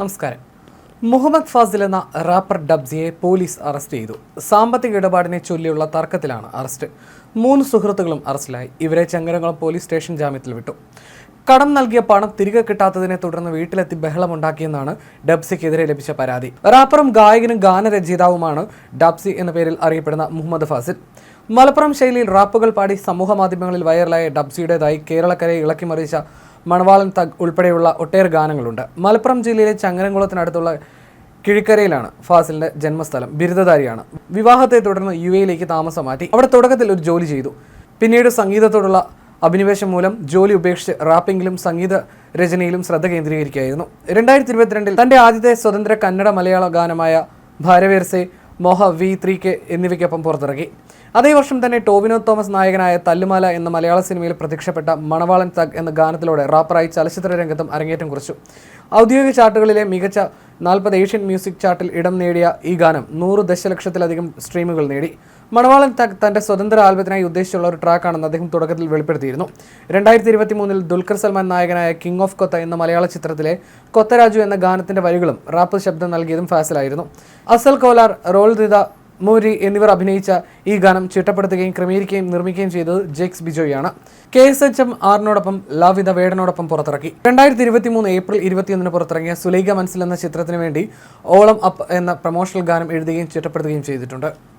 നമസ്കാരം. മുഹമ്മദ് ഫാസിൽ എന്ന wrapper ഡബ്സിയെ police arrest ചെയ്തു. സാമ്പത്തിക ഇടപാടിനെ ചൊല്ലിയുള്ള തർക്കത്തിലാണ് അറസ്റ്റ്. മൂന്ന് സുഹൃത്തുക്കളും അറസ്റ്റിലായി. ഇവരെ ചങ്ങരംകുളം പോലീസ് സ്റ്റേഷൻ ജാമ്യത്തിൽ വിട്ടു. കടം നൽകിയ പണം തിരികെ കിട്ടാത്തതിനെ തുടർന്ന് വീട്ടിലെത്തി ബഹളമുണ്ടാക്കിയെന്നാണ് ഡബ്സിക്കെതിരെ ലഭിച്ച പരാതി. റാപ്പറും ഗായകനും ഗാനരചയിതാവുമാണ് ഡബ്സി എന്ന പേരിൽ അറിയപ്പെടുന്ന മുഹമ്മദ് ഫാസിൽ. മലപ്പുറം ശൈലിയിൽ റാപ്പുകൾ പാടി സമൂഹ മാധ്യമങ്ങളിൽ വൈറലായ ഡബ്സിയുടേതായി കേരളക്കരയെ ഇളക്കിമറിച്ച മണവാളൻ തഗ് ഉൾപ്പെടെയുള്ള ഒട്ടേറെ ഗാനങ്ങളുണ്ട്. മലപ്പുറം ജില്ലയിലെ ചങ്ങരംകുളത്തിനടുത്തുള്ള കിഴിക്കരയിലാണ് ഫാസിലിന്റെ ജന്മസ്ഥലം. ബിരുദധാരിയാണ്. വിവാഹത്തെ തുടർന്ന് യു എയിലേക്ക് താമസം മാറ്റി. അവിടെ തുടക്കത്തിൽ ഒരു ജോലി ചെയ്തു. പിന്നീട് സംഗീതത്തോടുള്ള അഭിനിവേശം മൂലം ജോലി ഉപേക്ഷിച്ച് റാപ്പിംഗിലും സംഗീത രചനയിലും ശ്രദ്ധ കേന്ദ്രീകരിക്കുകയായിരുന്നു. രണ്ടായിരത്തി ഇരുപത്തിരണ്ടിൽ തന്റെ ആദ്യത്തെ സ്വതന്ത്ര കന്നഡ മലയാള ഗാനമായ ഭാരവേർസെ മോഹ വി ത്രീ കെ എന്നിവയ്ക്കൊപ്പം പുറത്തിറക്കി അതേ വർഷം തന്നെ ടോവിനോ തോമസ് നായകനായ തല്ലുമാല എന്ന മലയാള സിനിമയിൽ പ്രത്യക്ഷപ്പെട്ട മണവാളൻ തഗ് എന്ന ഗാനത്തിലൂടെ റാപ്പറായി ചലച്ചിത്ര രംഗത്തും അരങ്ങേറ്റം കുറിച്ചു. ഔദ്യോഗിക ചാർട്ടുകളിലെ മികച്ച നാൽപ്പത് ഏഷ്യൻ മ്യൂസിക് ചാർട്ടിൽ ഇടം നേടിയ ഈ ഗാനം നൂറ് ദശലക്ഷത്തിലധികം സ്ട്രീമുകൾ നേടി. മണവാളൻ തന്റെ സ്വതന്ത്ര ആൽബത്തിനായി ഉദ്ദേശിച്ചുള്ള ഒരു ട്രാക്കാണെന്ന് അദ്ദേഹം തുടക്കത്തിൽ വെളിപ്പെടുത്തിയിരുന്നു. രണ്ടായിരത്തി ഇരുപത്തി മൂന്നിൽ ദുൽഖർ സൽമാൻ നായകനായ കിങ് ഓഫ് കൊത്ത എന്ന മലയാള ചിത്രത്തിലെ കൊത്തരാജു എന്ന ഗാനത്തിന്റെ വരികളും റാപ്പ് ശബ്ദം നൽകിയതും ഫാസിലായിരുന്നു. അസൽ കോലാർ റോൾ ദിദ മൂരി എന്നിവർ അഭിനയിച്ച ഈ ഗാനം ചിട്ടപ്പെടുത്തുകയും ക്രമീകരിക്കുകയും നിർമ്മിക്കുകയും ചെയ്തത് ജെക്സ് ബിജോയാണ് കെ എസ് എച്ച് എം ആറിനോടൊപ്പം ലാവിത വേടനോടൊപ്പം പുറത്തിറക്കി. രണ്ടായിരത്തി ഇരുപത്തി മൂന്ന് ഏപ്രിൽ ഇരുപത്തിയൊന്നിന് പുറത്തിറങ്ങിയ സുലൈഖ മനസ്സിൽ എന്ന ചിത്രത്തിന് വേണ്ടി ഓളം അപ്പ് എന്ന പ്രൊമോഷണൽ ഗാനം എഴുതുകയും ചിട്ടപ്പെടുത്തുകയും ചെയ്തിട്ടുണ്ട്.